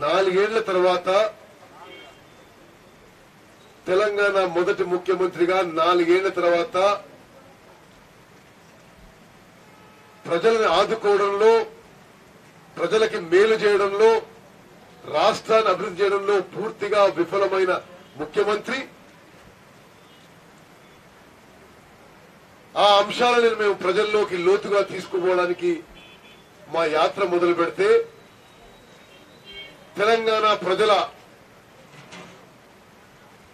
నాలుగేళ్ళ తర్వాత తెలంగాణ మొదటి ముఖ్యమంత్రిగా నాలుగేళ్ళ తర్వాత ప్రజలను ఆదుకోవడంలో ప్రజలకి మేలు చేయడంలో రాష్ట్రాన్ని అభివృద్ధి చేయడంలో పూర్తిగా విఫలమైన ముఖ్యమంత్రి ఆ అంశాలను మేము ప్రజల్లోకి లోతుగా తీసుకుపోవడానికి మా యాత్ర మొదలు పెడితే తెలంగాణ ప్రజల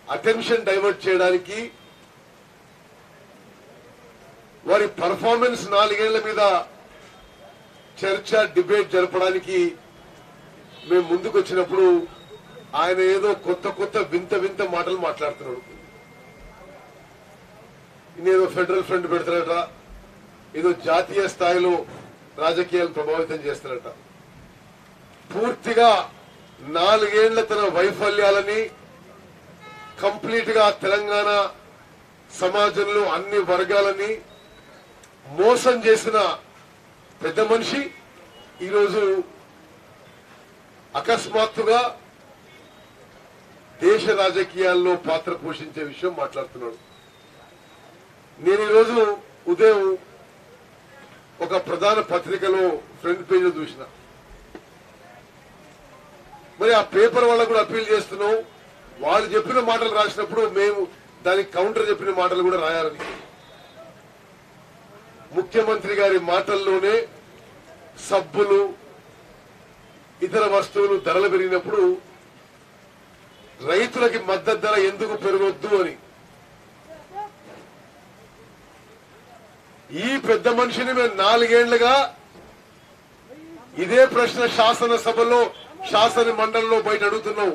అటెన్షన్ డైవర్ట్ చేయడానికి వారి పర్ఫార్మెన్స్ నాలుగేళ్ళ మీద చర్చ డిబేట్ జరపడానికి మేము ముందుకు వచ్చినప్పుడు ఆయన ఏదో కొత్త కొత్త వింత వింత మాటలు మాట్లాడుతున్నాడు. ఇన్నేదో ఫెడరల్ ఫ్రంట్ పెడతారట. ఏదో జాతీయ స్థాయిలో రాజకీయాలు ప్రభావితం చేస్తారట. పూర్తిగా నాలుగేళ్ళ తన వైఫల్యాలని కంప్లీట్గా తెలంగాణ సమాజంలో అన్ని వర్గాలని మోసం చేసిన పెద్ద మనిషి ఈరోజు అకస్మాత్తుగా దేశ రాజకీయాల్లో పాత్ర పోషించే విషయం మాట్లాడుతున్నాడు. నేను ఈరోజు ఉదయం ఒక ప్రధాన పత్రికలో ఫ్రంట్ పేజ్ చూసిన. మరి ఆ పేపర్ వాళ్ళకు కూడా అప్పీల్ చేస్తున్నాం. వాళ్ళు చెప్పిన మాటలు రాసినప్పుడు మేము దానికి కౌంటర్ చెప్పిన మాటలు కూడా రాయాలని. ముఖ్యమంత్రి గారి మాటల్లోనే సబ్బులు ఇతర వస్తువులు ధరలు పెరిగినప్పుడు రైతులకి మద్దతు ధర ఎందుకు పెరగొద్దు అని ఈ పెద్ద మనిషిని మేము నాలుగేళ్ళుగా ఇదే ప్రశ్న శాసనసభలో శాసన మండలిలో బయట అడుగుతున్నాం.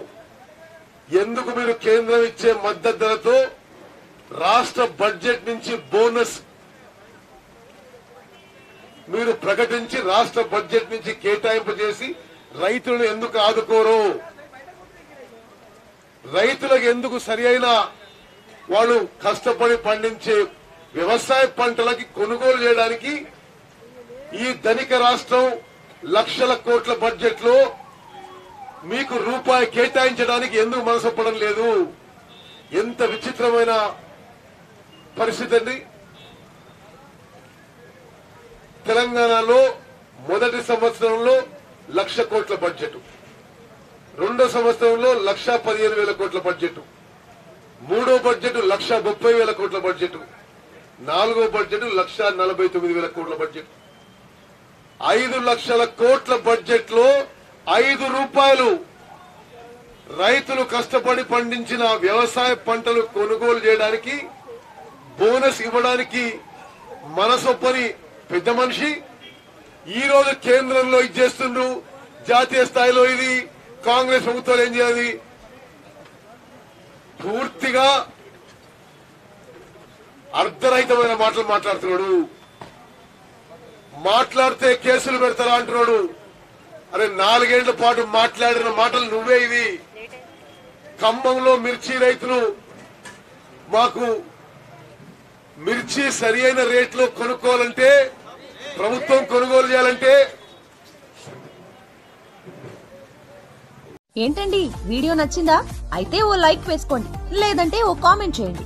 ఎందుకు మీరు కేంద్రం ఇచ్చే మద్దతు ధరతో రాష్ట్ర బడ్జెట్ నుంచి బోనస్ మీరు ప్రకటించి రాష్ట్ర బడ్జెట్ నుంచి కేటాయింపు చేసి రైతులను ఎందుకు ఆదుకోరు? రైతులకు ఎందుకు సరి వాళ్ళు కష్టపడి పండించే వ్యవసాయ పంటలకి కొనుగోలు చేయడానికి ఈ ధనిక రాష్ట్రం లక్షల కోట్ల బడ్జెట్లో మీకు రూపాయి కేటాయించడానికి ఎందుకు మనసొప్పడం లేదు? ఎంత విచిత్రమైన పరిస్థితి అండి. తెలంగాణలో మొదటి సంవత్సరంలో లక్ష కోట్ల బడ్జెట్. రెండో సంవత్సరంలో లక్ష పదిహేను వేల కోట్ల బడ్జెట్. మూడో బడ్జెట్ లక్ష ముప్పై వేల కోట్ల బడ్జెట్. నాలుగో బడ్జెట్ లక్ష నలభై తొమ్మిది వేల కోట్ల బడ్జెట్. ఐదు లక్షల కోట్ల బడ్జెట్లో ఐదు రూపాయలు రైతులు కష్టపడి పండించిన వ్యవసాయ పంటలు కొనుగోలు చేయడానికి బోనస్ ఇవ్వడానికి మనసొప్పని పెద్ద మనిషి ఈ రోజు కేంద్రంలో ఇది చేస్తుండ్రు. జాతీయ స్థాయిలో ఇది కాంగ్రెస్ ప్రభుత్వాలు ఏం చేయాలి? పూర్తిగా అర్ధరహితమైన మాటలు మాట్లాడుతున్నాడు. మాట్లాడితే కేసులు పెడతారా అంటున్నాడు. అరే నాలుగేళ్ళ పాటు మాట్లాడిన మాటలు నువ్వే ఇవి. ఖమ్మంలో మిర్చి రైతులు మాకు మిర్చి సరి అయిన రేట్లో కొనుక్కోవాలంటే ప్రభుత్వం కొనుగోలు చేయాలంటే. ఏంటండి? వీడియో నచ్చిందా? అయితే ఓ లైక్ వేసుకోండి. లేదంటే ఓ కామెంట్ చేయండి.